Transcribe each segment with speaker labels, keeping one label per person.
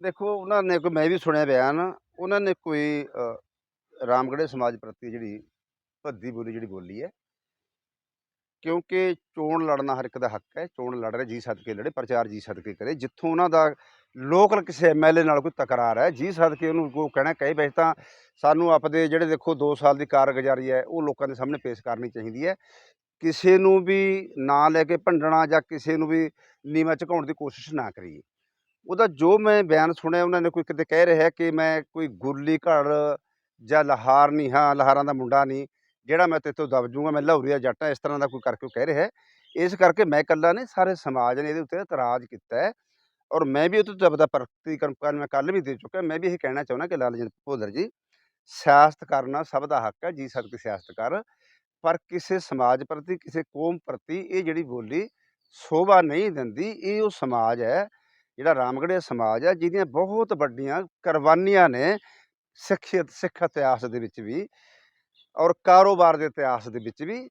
Speaker 1: ਦੇਖੋ ਉਹਨਾਂ ਨੇ ਕੋਈ ਮੈਂ ਵੀ ਸੁਣਿਆ ਬਿਆਨ ਉਹਨਾਂ ਨੇ ਕੋਈ ਅ, ਰਾਮਗੜ੍ਹੇ ਸਮਾਜ ਪ੍ਰਤੀ ਜਿਹੜੀ ਭੱਦੀ ਬੋਲੀ ਜਿਹੜੀ ਬੋਲੀ ਹੈ ਕਿਉਂਕਿ ਚੋਣ ਲੜਨਾ ਹਰ ਇੱਕ ਦਾ ਹੱਕ ਹੈ ਚੋਣ ਲੜ ਰਹੇ ਜੀ ਸਦਕੇ ਲੜੇ ਪ੍ਰਚਾਰ ਜੀ ਸਦਕੇ ਕਰੇ ਜਿੱਥੋਂ ਉਹਨਾਂ ਦਾ ਲੋਕਲ ਕਿਸੇ ਐਮਐਲਏ ਨਾਲ ਕੋਈ ਤਕਰਾਰ ਹੈ ਜੀ ਸਦਕੇ ਉਹਨੂੰ ਕੋਈ ਕਹਿਣਾ ਕਹੇ ਵੈਸੇ ਤਾਂ ਸਾਨੂੰ ਆਪਦੇ ਜਿਹੜੇ ਦੇਖੋ 2 ਸਾਲ ਦੀ ਕਾਰਗੁਜ਼ਾਰੀ ਹੈ ਉਹ ਲੋਕਾਂ ਦੇ ਸਾਹਮਣੇ ਪੇਸ਼ ਕਰਨੀ ਚਾਹੀਦੀ ਹੈ ਕਿਸੇ ਨੂੰ ਵੀ ਨਾਂ ਲੈ ਕੇ ਭੰਡਣਾ ਜਾਂ ਕਿਸੇ ਨੂੰ ਵੀ ਨੀਵਾਂ ਝੁਕਾਉਣ ਦੀ ਕੋਸ਼ਿਸ਼ ਨਾ ਕਰੀਏ। ਉਹਦਾ ਜੋ ਮੈਂ ਬਿਆਨ ਸੁਣਿਆ, ਉਹਨਾਂ ਨੇ ਕੋਈ ਕਿਤੇ ਕਹਿ ਰਿਹਾ ਕਿ ਮੈਂ ਕੋਈ ਗੁਰਲੀ ਘੜ ਜਾਂ ਲਹਾਰ ਨਹੀਂ, ਹਾਂ, ਲਹਾਰਾਂ ਦਾ ਮੁੰਡਾ ਨਹੀਂ, ਜਿਹੜਾ ਮੈਂ ਤੇਤੋਂ ਦਬ ਜੂਗਾ, ਮੈਂ ਲਾਹੌਰੀਆ ਜੱਟ ਹਾਂ ਇਸ ਤਰ੍ਹਾਂ ਦਾ ਕੋਈ ਕਰਕੇ ਉਹ ਕਹਿ ਰਿਹਾ। ਇਸ ਕਰਕੇ ਮੈਂ ਇਕੱਲਾ ਨਹੀਂ, ਸਾਰੇ ਸਮਾਜ ਨੇ ਇਹਦੇ ਉੱਤੇ ਇਤਰਾਜ਼ ਕੀਤਾ ਹੈ ਔਰ ਮੈਂ ਵੀ ਉਹ ਤੋਂ ਦਬਦਾ ਪ੍ਰਤੀਕਰਮ ਕਰਨ ਮੈਂ ਕੱਲ ਵੀ ਦੇ ਚੁੱਕਾ ਮੈਂ ਵੀ ਇਹ ਕਹਿਣਾ ਚਾਹੁੰਦਾ ਕਿ ਲਾਲਜੀਤ ਭੋਦਰ ਜੀ, ਸਿਆਸਤ ਕਰਨਾ ਸਭ ਦਾ ਹੱਕ ਹੈ, ਜੀ ਸਦਕੇ ਸਿਆਸਤ ਕਰ, ਪਰ ਕਿਸੇ ਸਮਾਜ ਪ੍ਰਤੀ, ਕਿਸੇ ਕੌਮ ਪ੍ਰਤੀ ਇਹ ਜਿਹੜੀ ਬੋਲੀ ਸ਼ੋਭਾ ਨਹੀਂ ਦਿੰਦੀ, ਇਹ ਉਹ ਸਮਾਜ ਹੈ ਜਿਹੜਾ ਰਾਮਗੜ੍ਹੀਆ ਸਮਾਜ ਹੈ ਜਿਹਦੀਆਂ ਬਹੁਤ ਵੱਡੀਆਂ ਕੁਰਬਾਨੀਆਂ ਨੇ ਸਿੱਖਿਅਤ, ਸਿੱਖ ਇਤਿਹਾਸ ਦੇ ਵਿੱਚ ਵੀ ਔਰ ਕਾਰੋਬਾਰ ਦੇ ਇਤਿਹਾਸ ਦੇ ਵਿੱਚ ਵੀ।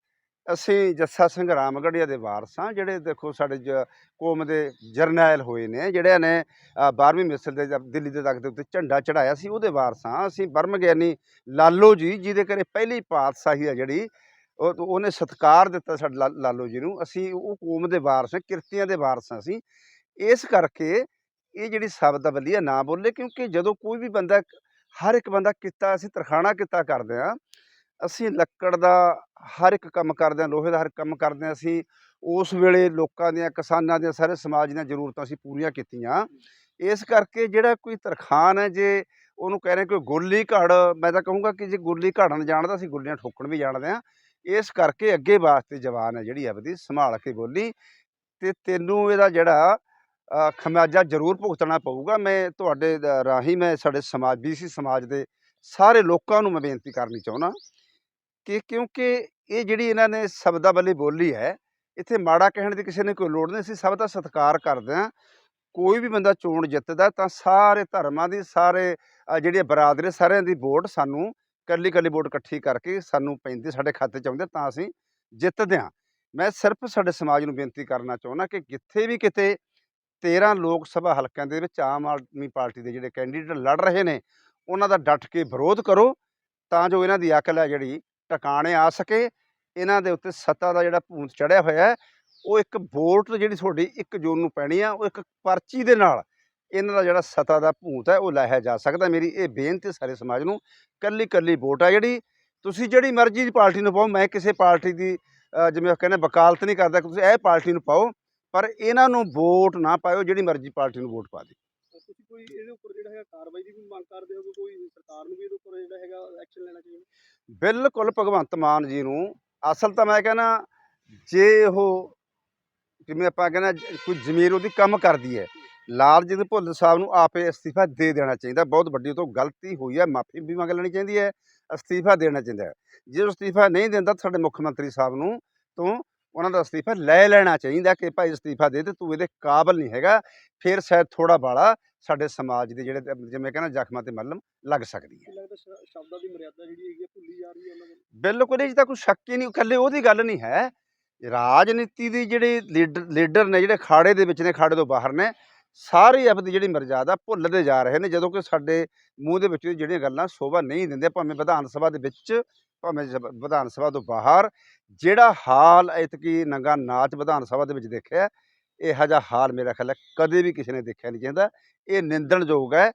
Speaker 1: ਅਸੀਂ ਜੱਸਾ ਸਿੰਘ ਰਾਮਗੜ੍ਹੀਆ ਦੇ ਵਾਰਸਾਂ ਜਿਹੜੇ ਦੇਖੋ ਸਾਡੇ ਜ- ਕੌਮ ਦੇ ਜਰਨੈਲ ਹੋਏ ਨੇ, ਜਿਹੜਿਆਂ ਨੇ 12ਵੀਂ ਮਿਸਲ ਦੇ ਦਿੱਲੀ ਦੇ ਤਖਤ ਦੇ ਉੱਤੇ ਝੰਡਾ ਚੜਾਇਆ ਸੀ, ਉਹਦੇ ਵਾਰਸਾਂ ਅਸੀਂ ਬਰਮ ਗਿਆਨੀ ਲਾਲੋ ਜੀ, ਜਿਹਦੇ ਘਰੇ ਪਹਿਲੀ ਪਾਤਸ਼ਾਹੀ ਆ ਜਿਹੜੀ, ਉਹ ਉਹਨੇ ਸਤਿਕਾਰ ਦਿੱਤਾ ਸਾਡੇ ਲਾ- ਲਾਲੋ ਜੀ ਨੂੰ। ਅਸੀਂ ਉਹ ਕੌਮ ਦੇ ਵਾਰਸ ਕਿਰਤੀਆਂ ਦੇ ਵਾਰਸ ਅਸੀਂ। ਇਸ ਕਰਕੇ ਇਹ ਜਿਹੜੀ ਸਬਦਾਵਲੀ ਆ ਨਾ ਬੋਲੇ, ਕਿਉਂਕਿ ਜਦੋਂ ਕੋਈ ਵੀ ਬੰਦਾ ਹਰ ਇੱਕ ਬੰਦਾ ਕਿੱਤਾ, ਅਸੀਂ ਤਰਖਾਣਾ ਕਿੱਤਾ ਕਰਦੇ ਹਾਂ। ਅਸੀਂ ਲੱਕੜ ਦਾ ਹਰ ਇੱਕ ਕੰਮ ਕਰਦੇ ਹਾਂ, ਲੋਹੇ ਦਾ ਹਰ ਕੰਮ ਕਰਦੇ ਹਾਂ, ਅਸੀਂ ਉਸ ਵੇਲੇ ਲੋਕਾਂ ਦੀਆਂ, ਕਿਸਾਨਾਂ ਦੀਆਂ, ਸਾਰੇ ਸਮਾਜ ਦੀਆਂ ਜ਼ਰੂਰਤਾਂ ਅਸੀਂ ਪੂਰੀਆਂ ਕੀਤੀਆਂ। ਇਸ ਕਰਕੇ ਜਿਹੜਾ ਕੋਈ ਤਰਖਾਣ ਹੈ, ਜੇ ਉਹਨੂੰ ਕਹਿ ਰਹੇ ਕੋਈ ਗੋਲੀ ਘੜ, ਮੈਂ ਤਾਂ ਕਹੂੰਗਾ ਕਿ ਜੇ ਗੋਲੀ ਘੜਨ ਜਾਣਦਾ, ਅਸੀਂ ਗੁੱਲੀਆਂ ਠੋਕਣ ਵੀ ਜਾਣਦੇ ਹਾਂ। ਇਸ ਕਰਕੇ ਅੱਗੇ ਵਾਸਤੇ ਜਵਾਨ ਹੈ ਜਿਹੜੀ ਆਪਦੀ, ਸੰਭਾਲ ਕੇ ਬੋਲੀ। ਤੇ ਤੈਨੂੰ ਇਹਦਾ ਜਿਹੜਾ ਖਮਿਆਜਾ ਜ਼ਰੂਰ ਭੁਗਤਣਾ ਪਊਗਾ। ਮੈਂ ਤੁਹਾਡੇ ਰਾਹੀਂ ਮੈਂ ਸਾਡੇ ਸਮਾਜ ਬੀਸੀ ਸਮਾਜ ਦੇ ਸਾਰੇ ਲੋਕਾਂ ਨੂੰ ਮੈਂ ਬੇਨਤੀ ਕਰਨੀ ਚਾਹੁੰਦਾ ਕਿ ਕਿਉਂਕਿ ਇਹ ਜਿਹੜੀ ਇਹਨਾਂ ਨੇ ਸ਼ਬਦਾਵਲੀ ਬੋਲੀ ਹੈ ਇੱਥੇ ਮਾੜਾ ਕਹਿਣ ਦੀ ਕਿਸੇ ਨੇ ਕੋਈ ਲੋੜ ਨਹੀਂ। ਅਸੀਂ ਸਭ ਦਾ ਸਤਿਕਾਰ ਕਰਦੇ ਹਾਂ। ਕੋਈ ਵੀ ਬੰਦਾ ਚੋਣ ਜਿੱਤਦਾ ਤਾਂ ਸਾਰੇ ਧਰਮਾਂ ਦੀ ਸਾਰੇ ਅ, ਜਿਹੜੀਆਂ ਬਰਾਦਰੀ ਸਾਰਿਆਂ ਦੀ ਵੋਟ ਸਾਨੂੰ ਕੱਲੀ ਕੱਲੀ ਵੋਟ ਇਕੱਠੀ ਕਰਕੇ ਸਾਨੂੰ ਪੈਂਦੀ ਸਾਡੇ ਖਾਤੇ 'ਚ ਆਉਂਦੇ ਤਾਂ ਅਸੀਂ ਜਿੱਤਦੇ ਹਾਂ। ਮੈਂ ਸਿਰਫ ਸਾਡੇ ਸਮਾਜ ਨੂੰ ਬੇਨਤੀ ਕਰਨਾ ਚਾਹੁੰਦਾ ਕਿ ਜਿੱਥੇ ਵੀ ਕਿਤੇ 13 ਲੋਕ ਸਭਾ ਹਲਕਿਆਂ ਦੇ ਵਿੱਚ ਆਮ ਆਦਮੀ ਪਾਰਟੀ ਦੇ ਜਿਹੜੇ ਕੈਂਡੀਡੇਟ ਲੜ ਰਹੇ ਨੇ, ਉਹਨਾਂ ਦਾ ਡਟ ਕੇ ਵਿਰੋਧ ਕਰੋ, ਤਾਂ ਜੋ ਇਹਨਾਂ ਦੀ ਅਕਲ ਹੈ ਜਿਹੜੀ ਟਿਕਾਣੇ ਆ ਸਕੇ। ਇਹਨਾਂ ਦੇ ਉੱਤੇ ਸੱਤਾ ਦਾ ਜਿਹੜਾ ਭੂਤ ਚੜਿਆ ਹੋਇਆ ਉਹ ਇੱਕ ਵੋਟ ਜਿਹੜੀ ਤੁਹਾਡੀ ਇੱਕ ਜੂਨ ਨੂੰ ਪੈਣੀ ਆ, ਉਹ ਇੱਕ ਪਰਚੀ ਦੇ ਨਾਲ ਇਹਨਾਂ ਦਾ ਜਿਹੜਾ ਸੱਤਾ ਦਾ ਭੂਤ ਹੈ, ਉਹ ਲਾਹਿਆ ਜਾ ਸਕਦਾ ਮੇਰੀ ਇਹ ਬੇਨਤੀ ਸਾਰੇ ਸਮਾਜ ਨੂੰ ਕੱਲੀ ਕੱਲੀ ਵੋਟ ਆ ਜਿਹੜੀ, ਤੁਸੀਂ ਜਿਹੜੀ ਮਰਜ਼ੀ ਦੀ ਪਾਰਟੀ ਨੂੰ ਪਾਓ, ਮੈਂ ਕਿਸੇ ਪਾਰਟੀ ਦੀ ਜਿਵੇਂ ਉਹ ਕਹਿੰਦੇ ਵਕਾਲਤ ਨਹੀਂ ਕਰਦਾ ਕਿ ਤੁਸੀਂ ਇਹ ਪਾਰਟੀ ਨੂੰ ਪਾਓ ਪਰ ਇਹਨਾਂ ਨੂੰ ਵੋਟ ਨਾ ਪਾਇਓ ਜਿਹੜੀ ਮਰਜ਼ੀ ਪਾਰਟੀ ਨੂੰ ਵੋਟ ਪਾ ਦਿਓ
Speaker 2: ਤੁਸੀਂ ਕੋਈ ਇਹਦੇ ਉੱਪਰ ਜਿਹੜਾ ਹੈਗਾ ਕਾਰਵਾਈ ਦੀ ਵੀ ਮੰਗ ਕਰਦੇ ਹੋ ਕੋਈ ਸਰਕਾਰ ਨੂੰ ਵੀ ਇਹਦੇ ਉੱਪਰ ਜਿਹੜਾ ਹੈਗਾ ਐਕਸ਼ਨ ਲੈਣਾ ਚਾਹੀਦਾ?
Speaker 1: ਬਿਲਕੁਲ ਭਗਵੰਤ ਮਾਨ ਜੀ ਨੂੰ ਅਸਲ ਤਾਂ ਮੈਂ ਕਹਿੰਦਾ ਜੇ ਉਹ ਜਿਵੇਂ ਆਪਾਂ ਕਹਿੰਦਾ ਕੋਈ ਜ਼ਮੀਰ ਉਹਦੀ ਕੰਮ ਕਰਦੀ ਹੈ ਲਾਲਜੀਤ ਭੁੱਲਰ ਸਾਹਿਬ ਨੂੰ ਆਪੇ ਅਸਤੀਫਾ ਦੇ ਦੇਣਾ ਚਾਹੀਦਾ। ਬਹੁਤ ਵੱਡੀ ਤੋਂ ਗਲਤੀ ਹੋਈ ਹੈ ਮਾਫੀ ਵੀ ਮੰਗ ਲੈਣੀ ਚਾਹੀਦੀ ਹੈ ਅਸਤੀਫਾ ਦੇਣਾ ਚਾਹੀਦਾ ਜੇ ਉਹ ਅਸਤੀਫਾ ਨਹੀਂ ਦਿੰਦਾ ਸਾਡੇ ਮੁੱਖ ਮੰਤਰੀ ਸਾਹਿਬ ਨੂੰ ਤੋਂ ਉਹਨਾਂ ਦਾ ਅਸਤੀਫਾ ਲੈ ਲੈਣਾ ਚਾਹੀਦਾ ਕਿ ਭਾਈ ਅਸਤੀਫਾ ਦੇ ਤੇ ਤੂੰ ਇਹਦੇ ਕਾਬਲ ਨਹੀਂ ਹੈਗਾ ਫਿਰ ਸ਼ਾਇਦ ਥੋੜਾ ਬਾਲਾ ਸਾਡੇ ਸਮਾਜ ਦੇ ਜਿਹੜੇ ਜਿਵੇਂ ਕਹਿੰਦਾ ਜ਼ਖਮਾਂ ਤੇ ਮੱਲਮ ਲੱਗ ਸਕਦੀ ਹੈ।
Speaker 2: ਕੀ ਲੱਗਦਾ ਸ਼- ਸ਼ਬਦਾਂ ਦੀ ਮਰਿਆਦਾ ਜਿਹੜੀ ਹੈਗੀ ਆ ਭੁੱਲੀ ਜਾ ਰਹੀ ਹੈ ਉਹਨਾਂ ਵੱਲੋਂ
Speaker 1: ਬਿਲਕੁਲ ਇਹ ਤਾਂ ਕੋਈ ਸ਼ੱਕ ਹੀ ਨਹੀਂ ਇਕੱਲੇ ਉਹਦੀ ਗੱਲ ਨਹੀਂ ਹੈ। ਰਾਜਨੀਤੀ ਦੀ ਜਿਹੜੇ ਲੀਡਰ ਲੀਡਰ ਨੇ ਜਿਹੜੇ ਖਾੜੇ ਦੇ ਵਿੱਚ ਨੇ ਖਾੜੇ ਤੋਂ ਬਾਹਰ ਨੇ ਸਾਰੇ ਆਪਣੀ ਜਿਹੜੀ ਮਰਜ਼ਾਦਾ ਭੁੱਲਦੇ ਜਾ ਰਹੇ ਨੇ ਜਦੋਂ ਕਿ ਸਾਡੇ ਮੂੰਹ ਦੇ ਵਿੱਚ ਜਿਹੜੀਆਂ ਗੱਲਾਂ ਸ਼ੋਭਾ ਨਹੀਂ ਦਿੰਦੇ ਭਾਵੇਂ ਵਿਧਾਨ ਸਭਾ ਦੇ ਵਿੱਚ ਭਾਵੇਂ ਸਭ- ਵਿਧਾਨ ਸਭਾ ਤੋਂ ਬਾਹਰ, ਜਿਹੜਾ ਹਾਲ ਐਤਕੀ ਨੰਗਾ ਨਾਚ ਵਿਧਾਨ ਸਭਾ ਦੇ ਵਿੱਚ ਦੇਖਿਆ, ਇਹੋ ਜਿਹਾ ਹਾਲ ਮੇਰਾ ਖਿਆਲ ਹੈ ਕਦੇ ਵੀ ਕਿਸੇ ਨੇ ਦੇਖਿਆ ਨਹੀਂ ਚਾਹੀਦਾ ਇਹ ਨਿੰਦਣਯੋਗ ਹੈ।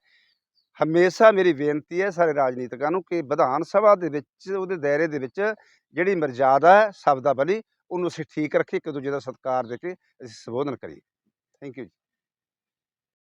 Speaker 1: ਹਮੇਸ਼ਾ ਮੇਰੀ ਬੇਨਤੀ ਹੈ ਸਾਰੇ ਰਾਜਨੀਤਿਕਾਂ ਨੂੰ ਕਿ ਵਿਧਾਨ ਸਭਾ ਦੇ ਵਿੱਚ, ਉਹਦੇ ਦਾਇਰੇ ਦੇ ਵਿੱਚ ਜਿਹੜੀ ਮਰਜ਼ਾਦਾ ਹੈ ਸ਼ਬਦਾਵਲੀ ਉਹਨੂੰ ਅਸੀਂ ਠੀਕ ਰੱਖੀਏ, ਇੱਕ ਦੂਜੇ ਦਾ ਸਤਿਕਾਰ ਦੇ ਕੇ ਅਸੀਂ ਸੰਬੋਧਨ ਕਰੀਏ। Thank you